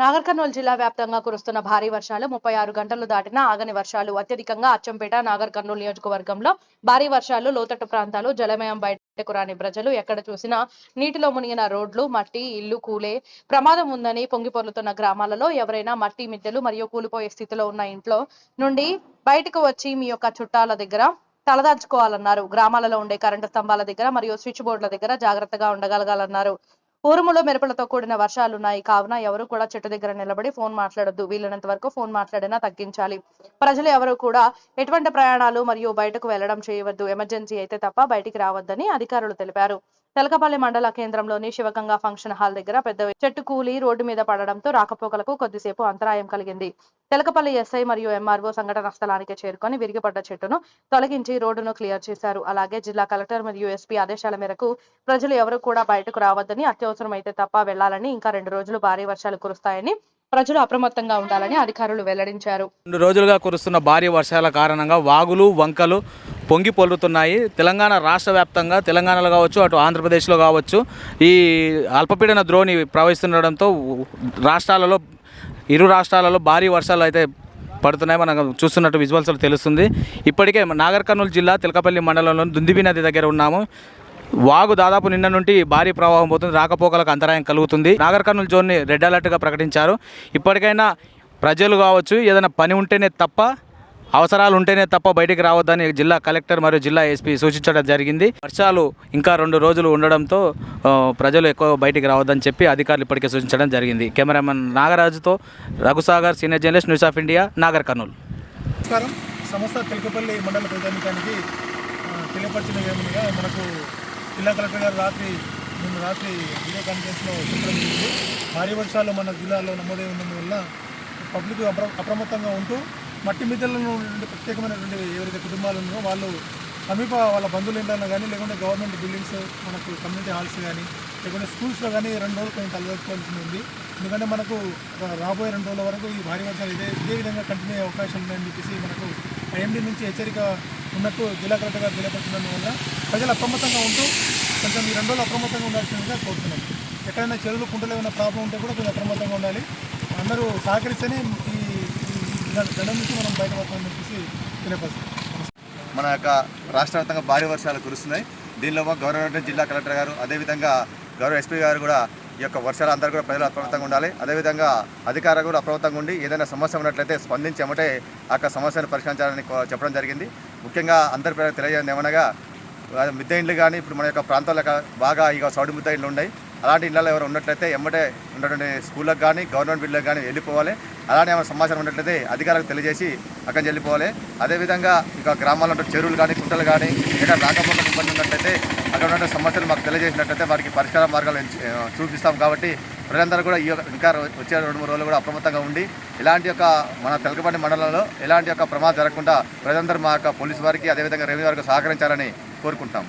నాగర్ కర్నూలు జిల్లా వ్యాప్తంగా కురుస్తున్న భారీ వర్షాలు ముప్పై ఆరు గంటలు దాటిన ఆగని వర్షాలు అత్యధికంగా అచ్చంపేట నాగర్ కర్నూలు నియోజకవర్గంలో భారీ వర్షాలు లోతట్టు ప్రాంతాలు జలమయం బయటకు రాని ప్రజలు ఎక్కడ చూసినా నీటిలో మునిగిన రోడ్లు మట్టి ఇల్లు కూలే ప్రమాదం ఉందని పొంగిపొర్లుతున్న గ్రామాలలో ఎవరైనా మట్టి మిద్దెలు మరియు కూలిపోయే స్థితిలో ఉన్న ఇంట్లో నుండి బయటకు వచ్చి మీ యొక్క చుట్టాల దగ్గర తలదాచుకోవాలన్నారు. గ్రామాలలో ఉండే కరెంటు స్తంభాల దగ్గర మరియు స్విచ్ బోర్డుల దగ్గర జాగ్రత్తగా ఉండగలగాలన్నారు. ఉరుములు మెరుపులతో కూడిన వర్షాలున్నాయి. కావున ఎవరు కూడా చెట్టు దగ్గర నిలబడి ఫోన్ మాట్లాడొద్దు. వీలైనంత వరకు ఫోన్ మాట్లాడినా తగ్గించాలి. ప్రజలు ఎవరు కూడా ఎటువంటి ప్రయాణాలు మరియు బయటకు వెళ్ళడం చేయవద్దు. ఎమర్జెన్సీ అయితే తప్ప బయటికి రావద్దని అధికారులు తెలిపారు. తెలకపల్లి మండల కేంద్రంలోని శివగంగా ఫంక్షన్ హాల్ దగ్గర పెద్ద చెట్టు కూలి రోడ్డు మీద పడడంతో రాకపోకలకు కొద్దిసేపు అంతరాయం కలిగింది. తెలకపల్లి ఎస్ఐ మరియు ఎంఆర్ఓ సంఘటన స్థలానికి చేరుకొని విరిగిపడ్డ చెట్టును తొలగించి రోడ్డును క్లియర్ చేశారు. అలాగే జిల్లా కలెక్టర్ మరియు ఎస్పీ ఆదేశాల మేరకు ప్రజలు ఎవరు కూడా బయటకు రావద్దని అత్యవసరమైతే తప్ప వెళ్ళాలని ఇంకా రెండు రోజులు భారీ వర్షాలు కురుస్తాయని ప్రజలు అప్రమత్తంగా ఉండాలని అధికారులు వెల్లడించారు. రెండు రోజులుగా కురుస్తున్న భారీ వర్షాల కారణంగా వాగులు వంకలు పొంగి పొల్లుతున్నాయి తెలంగాణ రాష్ట్ర వ్యాప్తంగా తెలంగాణలో కావచ్చు అటు ఆంధ్రప్రదేశ్లో కావచ్చు ఈ అల్పపీడన ద్రోణి ప్రవహిస్తుండడంతో రాష్ట్రాలలో ఇరు రాష్ట్రాలలో భారీ వర్షాలు అయితే పడుతున్నాయి. మనం చూస్తున్నట్టు విజువల్స్లో తెలుస్తుంది. ఇప్పటికే నాగర్ కర్నూలు జిల్లా తిలకపల్లి మండలంలోని దుందిబి నది దగ్గర ఉన్నాము. వాగు దాదాపు నిన్న నుండి భారీ ప్రవాహం పోతుంది. రాకపోకలకు అంతరాయం కలుగుతుంది. నాగర్ కర్నూలు జోన్ని రెడ్ అలర్ట్గా ప్రకటించారు. ఇప్పటికైనా ప్రజలు కావచ్చు ఏదైనా పని ఉంటేనే తప్ప అవసరాలు ఉంటేనే తప్ప బయటికి రావద్దని జిల్లా కలెక్టర్ మరియు జిల్లా ఎస్పీ సూచించడం జరిగింది. వర్షాలు ఇంకా రెండు రోజులు ఉండడంతో ప్రజలు ఎక్కువ బయటికి రావద్దని చెప్పి అధికారులు ఇప్పటికే సూచించడం జరిగింది. Cameraman నాగరాజుతో Raghusagar senior journalist news of India Nagar Kurnool. నమస్కారం. సంస్థ తెలుగుపల్లి మండల ప్రజానికానికి తెలియపరిచిన మనకు జిల్లా కలెక్టర్ గారు రాత్రి నిన్న రాత్రి వీడియో కాన్ఫరెన్స్లో చెప్పడం భారీ వర్షాలు మన జిల్లాలో నమోదై ఉన్నందువల్ల పబ్లిక్ అప్ర అప్రమత్తంగా ఉంటూ మట్టి మిద్దెలలో నుండి ప్రత్యేకమైనటువంటి ఎవరైతే కుటుంబాలు ఉన్నారో వాళ్ళు సమీప వాళ్ళ బంధువులు ఇంట్లో కానీ లేకుంటే గవర్నమెంట్ బిల్డింగ్స్ మనకు కమ్యూనిటీ హాల్స్ కానీ లేకుంటే స్కూల్స్లో కానీ రెండు రోజులు కొంచెం తలదోచుకోవాల్సి ఉంది. ఎందుకంటే మనకు రాబోయే రెండు రోజుల వరకు ఈ భారీ వర్షాలు ఇదే ఇదే విధంగా కంటిన్యూ అయ్యే అవకాశం ఉందని చెప్పేసి మనకు ఐఎండీ నుంచి హెచ్చరిక ఉన్నట్టు జిల్లా కలెక్టర్ గారు తెలియపరచడం వల్ల ప్రజలు అప్రమత్తంగా ఉంటూ కొంచెం ఈ రెండు రోజులు అప్రమత్తంగా ఉండాల్సిందిగా కోరుతున్నాం. ఎక్కడైనా చెరువులు కుంటలు ఏమైనా ప్రాబ్లం ఉంటే కూడా కొంచెం అప్రమత్తంగా ఉండాలి. అందరూ సహకరిస్తేనే ఈ ఈ దండం నుంచి మనం బయటపడతామని చెప్పేసి తెలియపరుస్తాం మన యొక్క రాష్ట్ర వ్యాప్తంగా భారీ వర్షాలు కురుస్తున్నాయి. దీనిలో మా గవర్నమెంట్ జిల్లా కలెక్టర్ గారు అదేవిధంగా గౌరవ ఎస్పీ గారు కూడా ఈ యొక్క వర్షాలు అందరూ కూడా ప్రజలు అప్రమత్తంగా ఉండాలి. అదేవిధంగా అధికారులు కూడా అప్రమత్తంగా ఉండి ఏదైనా సమస్య ఉన్నట్లయితే స్పందించి ఎమటే ఆ యొక్క సమస్యను పరిష్కరించాలని చెప్పడం జరిగింది. ముఖ్యంగా అందరి ప్రజలకు తెలియజేయడం ఏమనగా మిద్దె ఇండ్లు కానీ ఇప్పుడు మన యొక్క ప్రాంతాల్లో బాగా ఇక సౌడు మిద్దె ఇండ్లు ఉన్నాయి. అలాంటి ఇళ్ళలో ఎవరు ఉన్నట్లయితే ఎమ్మటే ఉన్నటువంటి స్కూళ్ళకి కానీ గవర్నమెంట్ బిల్లులకు కానీ వెళ్ళిపోవాలి. అలానే ఏమైనా సమాచారం ఉన్నట్లయితే అధికారులకు తెలియజేసి అక్కడికి వెళ్ళిపోవాలి. అదేవిధంగా ఇక గ్రామాల్లో చెరువులు కానీ కుంటలు కానీ ఇక్కడ రాకపోకలు ఇబ్బంది ఉన్నట్టయితే అక్కడ ఉన్న సమస్యలు మాకు తెలియజేసినట్టయితే వాటికి పరిష్కార మార్గాలు చూపిస్తాం కాబట్టి ప్రజలందరూ కూడా ఈ ఇంకా వచ్చే రెండు మూడు రోజులు కూడా అప్రమత్తంగా ఉండి ఇలాంటి యొక్క మన తెలకపండి మండలంలో ఎలాంటి యొక్క ప్రమాదం జరగకుండా ప్రజలందరూ మా యొక్క పోలీసు వారికి అదేవిధంగా రెవెన్యూ వారికి సహకరించాలని కోరుకుంటాం.